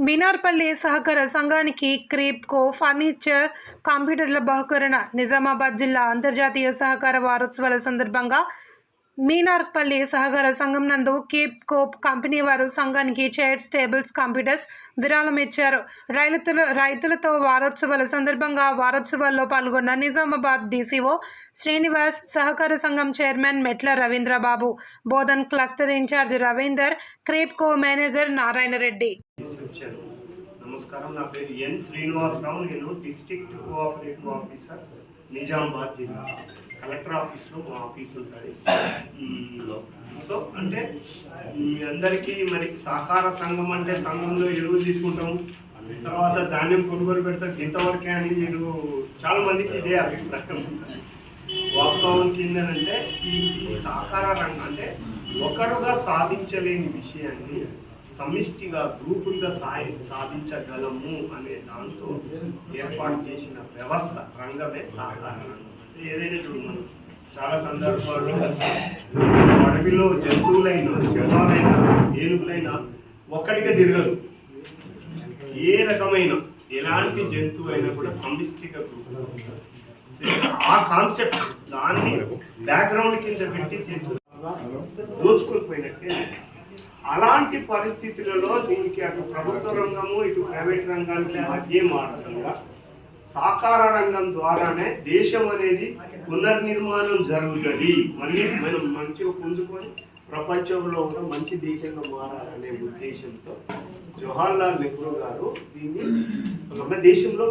బీనార్పల్లి సహకార సంఘానికి క్రీప్కో ఫర్నిచర్ కంప్యూటర్ల బహుకరణ నిజామాబాద్ జిల్లా అంతర్జాతీయ సహకార వారోత్సవాల సందర్భంగా మీనార్పల్లి సహకార సంఘం నందు కీప్ కోప్ కంపెనీ వారు సంఘానికి చైర్స్ టేబుల్స్ కంప్యూటర్స్ విరాళం ఇచ్చారు రైతుల రైతులతో వారోత్సవాల సందర్భంగా వారోత్సవాల్లో పాల్గొన్న నిజామాబాద్ డీసీఓ శ్రీనివాస్ సహకార సంఘం chairman Metla Ravindrababu Bodhan cluster incharge Ravinder creep co manager Narayana Reddy. నమస్కారం. నా పేరు ఎన్ శ్రీనివాసరావు. నేను డిస్ట్రిక్ట్ కోఆపరేటివ్ ఆఫీసర్ నిజామాబాద్ జిల్లా. కలెక్టర్ ఆఫీస్లో మా ఆఫీస్ ఉంటుంది సో అంటే మీ అందరికీ మరి సహకార సంఘం అంటే సంఘంలో ఎరువులు తీసుకుంటాము. తర్వాత ధాన్యం కొనుగోలు పెడతాం ఇంతవరకే అని నేను చాలా మందికి ఇదే అభిప్రాయం. వాస్తవానికి ఏంటంటే ఈ సహకార రంగం అంటే ఒకరుగా సాధించలేని విషయాన్ని సమిష్టిగా గ్రూపులుగా సాయి సాధించగలము అనే దాంతో ఏర్పాటు చేసిన వ్యవస్థ రంగమే సహకార రంగం. ఏదైనా చూడు మనం చాలా సందర్భాల్లో అడవిలో జంతువులైనా సింహాలైనా ఏనుగులైనా ఒక్కటిగా తిరగదు. ఏ రకమైన ఎలాంటి జంతువు అయినా కూడా సమిష్టిగా ఆ కాన్సెప్ట్ దాన్ని బ్యాక్గ్రౌండ్ కింద పెట్టి చేసి దోచుకోకపోయినట్టే అలాంటి పరిస్థితులలో దీనికి అటు ప్రభుత్వ రంగము ఇటు ప్రైవేట్ రంగానికి మధ్య మారడంగా సాకార రంగం ద్వారానే దేశం అనేది పునర్నిర్మాణం జరుగుతుంది. మళ్ళీ మనం మంచిగా పుంజుకొని ప్రపంచంలో కూడా మంచి దేశంగా మారాలనే ఉద్దేశంతో జవహర్లాల్ నెహ్రూ గారు దీన్ని మన దేశంలో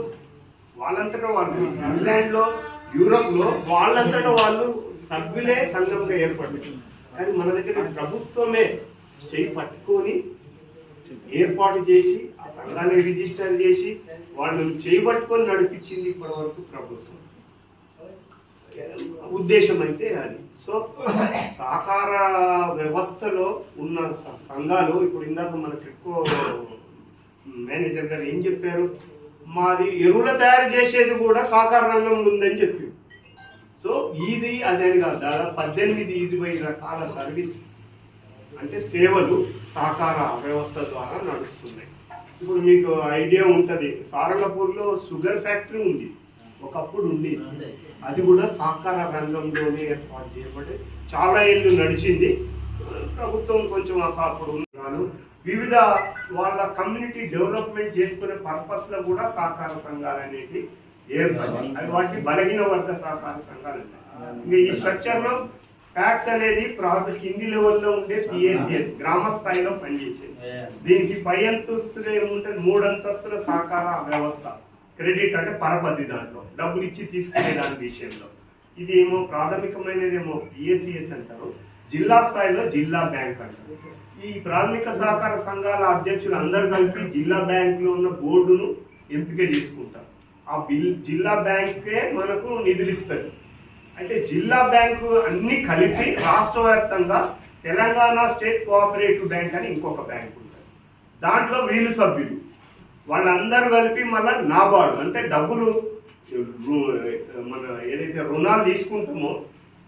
వాళ్ళంతటా వాళ్ళు ఇంగ్లాండ్లో యూరోప్లో వాళ్ళంతటా వాళ్ళు సభ్యులే సంఘంగా ఏర్పడింది కానీ మన దగ్గర ప్రభుత్వమే చేయి పట్టుకొని ఏర్పాటు చేసి సంఘాన్ని రిజిస్టర్ చేసి వాళ్ళు చేయబట్టుకొని నడిపించింది ఇప్పటి వరకు ప్రభుత్వం. ఉద్దేశం అయితే అది. సో సహకార వ్యవస్థలో ఉన్న సంఘాలు ఇప్పుడు ఇందాక మన ఎక్కువ మేనేజర్ గారు ఏం చెప్పారు? మాది ఎరువుల తయారు చేసేది కూడా సహకార రంగంలో ఉందని చెప్పి సో ఇది అదే కాదు. దాదాపు పద్దెనిమిది ఇరవై రకాల సర్వీసెస్ అంటే సేవలు సహకార వ్యవస్థ ద్వారా నడుస్తున్నాయి. ఇప్పుడు మీకు ఐడియా ఉంటుంది. సారంగపూర్లో షుగర్ ఫ్యాక్టరీ ఉంది. ఒకప్పుడు ఉంది. అది కూడా సహకార రంగంలోనే ఏర్పాటు చేయబడి చాలా ఏళ్ళు నడిచింది. ప్రభుత్వం కొంచెం అప్పుడు ఉన్నాను. వివిధ వాళ్ళ కమ్యూనిటీ డెవలప్మెంట్ చేసుకునే పర్పస్లో కూడా సహకార సంఘాలు అనేవి ఏర్పడి అది వాటి బలహీన వర్గ సహకార సంఘాలు. ఇంకా ఈ స్ట్రక్చర్ లో ట్యాక్స్ అనేది కింది లెవెల్లో ఉండే పిఎస్ఎస్ గ్రామ స్థాయిలో పనిచేసేది. దీనికి పై అంతస్తులు ఏముంటుంది? మూడు అంతస్తుల సహకార వ్యవస్థ. క్రెడిట్ అంటే పరపతి దాంట్లో. డబ్బులు ఇచ్చి తీసుకునే దాని విషయంలో. ఇది ఏమో ప్రాథమికమైనది ఏమో పిఎస్సిఎస్ అంటారు. జిల్లా స్థాయిలో జిల్లా బ్యాంక్ అంటారు. ఈ ప్రాథమిక సహకార సంఘాల అధ్యక్షులు అందరు కలిపి జిల్లా బ్యాంకులో ఉన్న బోర్డును ఎంపిక చేసుకుంటారు. ఆ బిల్ జిల్లా బ్యాంకే మనకు నిధులు ఇస్తుంది. అంటే జిల్లా బ్యాంకు అన్ని కలిపి రాష్ట్ర వ్యాప్తంగా తెలంగాణ స్టేట్ కోఆపరేటివ్ బ్యాంక్ అని ఇంకొక బ్యాంక్ ఉంటుంది. దాంట్లో వీళ్ళు సభ్యులు. వాళ్ళందరూ కలిపి మళ్ళీ నాబార్డు అంటే డబ్బులు రు- మన ఏదైతే రుణాలు తీసుకుంటామో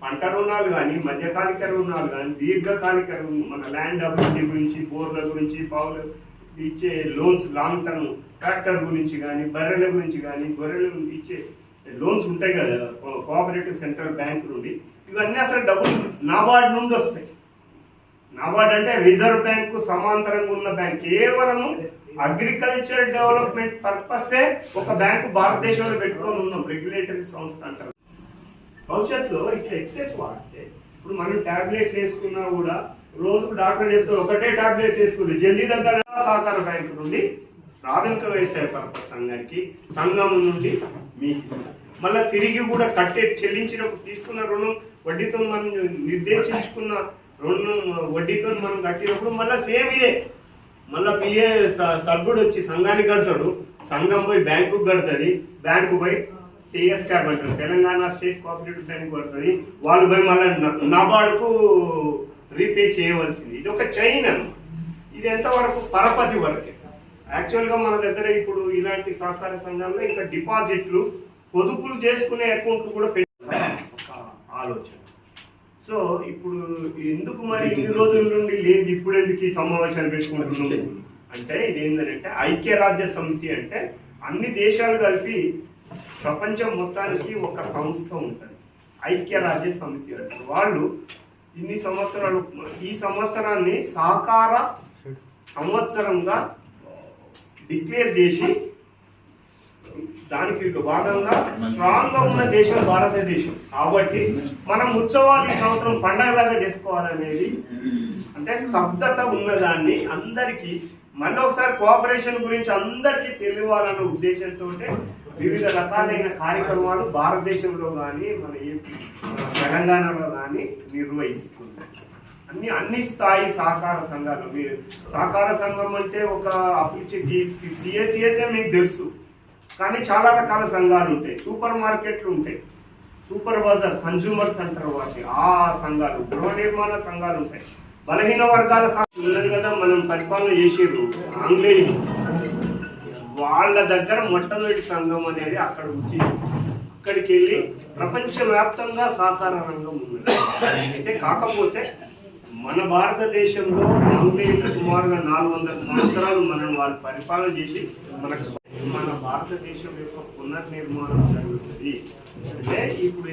పంట రుణాలు కానీ మధ్యకాలిక రుణాలు కానీ దీర్ఘకాలిక రుణ- మన ల్యాండ్ అభివృద్ధి గురించి బోర్ల గురించి పావులు ఇచ్చే లోన్స్ లాంగ్ టర్మ్ ట్రాక్టర్ గురించి కానీ బర్రెల గురించి కానీ గొర్రెల ఇచ్చే లోన్స్ ఉంటాయి కదా కోఆపరేటివ్ సెంట్రల్ బ్యాంక్ నుండి ఇవన్నీ అసలు డబ్బులు నాబార్డ్ నుండి వస్తాయి. నాబార్డ్ అంటే రిజర్వ్ బ్యాంకు సమాంతరంగా ఉన్న బ్యాంక్. కేవలము అగ్రికల్చర్ డెవలప్మెంట్ పర్పసే ఒక బ్యాంకు భారతదేశంలో పెట్టుకొని ఉన్నాం రెగ్యులేటరీ సంస్థ అంటారు. భవిష్యత్తులో ఇట్లా ఎక్సెస్ వాడితే ఇప్పుడు మనం టాబ్లెట్ వేసుకున్నా కూడా రోజుకు డాక్టర్ చెప్తే ఒకటే టాబ్లెట్ వేసుకుంది జల్దీ దగ్గర సహకార బ్యాంకు నుండి ప్రాథమిక వ్యవసాయ పర్పస్ సంఘానికి సంఘం నుండి మీకు. మళ్ళా తిరిగి కూడా కట్టే చెల్లించినప్పుడు తీసుకున్న రుణం వడ్డీతో మనం నిర్దేశించుకున్న రుణం వడ్డీతో మనం కట్టినప్పుడు మళ్ళీ సేమ్ ఇదే. మళ్ళీ పిఏ సభ్యుడు వచ్చి సంఘానికి కడతాడు. సంఘం పోయి బ్యాంకు కడుతుంది. బ్యాంకు పోయి టీఎస్ క్యాబ్ అంటారు. తెలంగాణ స్టేట్ కోఆపరేటివ్ బ్యాంక్ పడుతుంది వాళ్ళు పోయి మళ్ళీ నబార్డుకు రీపే చేయవలసింది. ఇది ఒక చైన్ అన్నమాట. ఇది ఎంతవరకు పరపతి వరకే. యాక్చువల్గా మన దగ్గర ఇప్పుడు ఇలాంటి సహకార సంఘాల్లో ఇంకా డిపాజిట్లు పొదుపులు చేసుకునే అకౌంట్లు కూడా పెట్టాలి ఆలోచన. సో ఇప్పుడు ఎందుకు మరి ఇన్ని రోజుల నుండి లేదు ఇప్పుడు ఎందుకు ఈ సమావేశాలు పెట్టుకుంటున్నాం అంటే ఇది ఏంటంటే ఐక్యరాజ్య సమితి అంటే అన్ని దేశాలు కలిపి ప్రపంచం మొత్తానికి ఒక సంస్థ ఉంటుంది. ఐక్యరాజ్య సమితి అంటారు వాళ్ళు ఇన్ని సంవత్సరాలు ఈ సంవత్సరాన్ని సహకార సంవత్సరంగా డిక్లేర్ చేసి దానికి భాగంగా స్ట్రాంగ్గా ఉన్న దేశం భారతదేశం. కాబట్టి మనం ఉత్సవాలు ఈ సంవత్సరం పండగలాగా చేసుకోవాలనేది అంటే స్తబ్దత ఉన్నదాన్ని అందరికీ మళ్ళీ ఒకసారి కోఆపరేషన్ గురించి అందరికీ తెలియాలన్న ఉద్దేశంతో వివిధ రకాలైన కార్యక్రమాలు భారతదేశంలో కానీ మన ఏపీ తెలంగాణలో కానీ నిర్వహిస్తుంది అన్ని అన్ని స్థాయి సహకార సంఘాలు. మీరు సహకార సంఘం అంటే ఒక అభిరుచి డిఎస్సిఎస్ఏ మీకు తెలుసు. కానీ చాలా రకాల సంఘాలు ఉంటాయి. సూపర్ మార్కెట్లు ఉంటాయి. సూపర్ బజార్ కన్జ్యూమర్ సెంటర్ వాటి ఆ సంఘాలు గృహ నిర్మాణ సంఘాలు ఉంటాయి. బలహీన వర్గాల సంఘం ఉన్నది కదా మనం పరిపాలన చేసేరు ఆంగ్లేయులు. వాళ్ళ దగ్గర మొట్టమొదటి సంఘం అనేది అక్కడ వచ్చి అక్కడికి వెళ్ళి ప్రపంచవ్యాప్తంగా సహకార రంగం ఉన్నది. అయితే కాకపోతే మన భారతదేశంలో ఆంగ్లేయులు సుమారుగా నాలుగు వందల సంవత్సరాలు మనల్ని వాళ్ళు పరిపాలన చేసి మనకు మన భారతదేశం యొక్క పునర్నిర్మాణం జరుగుతుంది. అంటే ఇప్పుడు